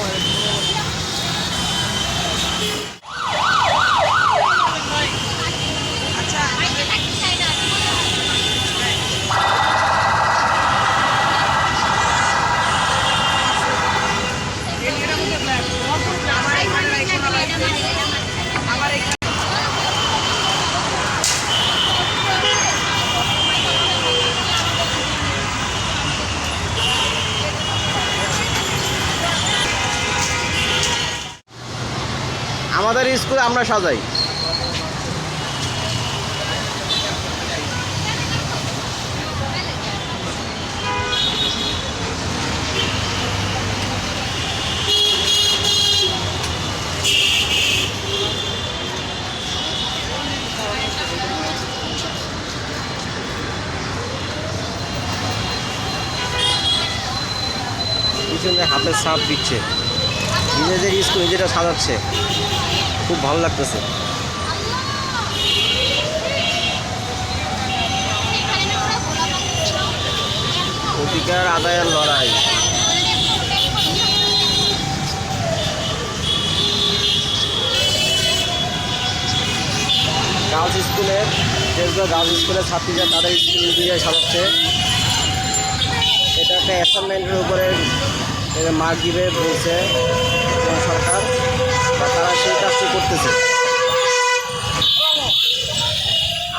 for আমাদের স্কুলে আমরা সাজাই। হাতের সাপ দিচ্ছে। নিজেদের স্কুল নিজেরা সাজাচ্ছে। খুব ভালো লাগতেছে। অধিকার আদায়ের লড়াই। গার্লস স্কুলের যেগুলো গার্লস স্কুলের ছাত্রীরা তাদের স্কুল দিয়ে সাজাচ্ছে, এটা একটা অ্যাসাইনমেন্টের উপরে মার্ক দিবে, বলছে। বা তারা সেই কাজটি করতেছে।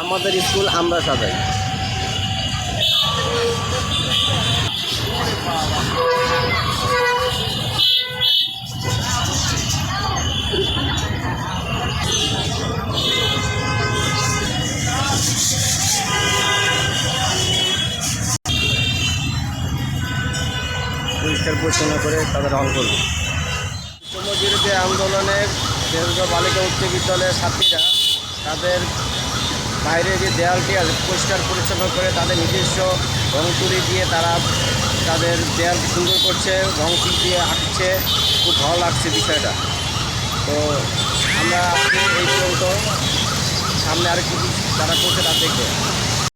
আমাদের স্কুল আমরা সাজাই। পরিষ্কার পরিচ্ছন্ন করে তাদের রং করবে বিরোধী আন্দোলনের যেগুলো বালিকা উচ্চ বিদ্যালয়ের ছাত্রীরা তাদের বাইরে যে দেয়ালটি আছে, পরিষ্কার পরিচ্ছন্ন করে তাদের নিজস্ব রং তুলি দিয়ে তারা তাদের দেয়াল সুন্দর করছে, রং তুলি দিয়ে আঁকছে, খুব ভালো লাগছে বিষয়টা। তো আমরা এই পর্যন্ত, সামনে আর কি তারা করছে তা দেখব।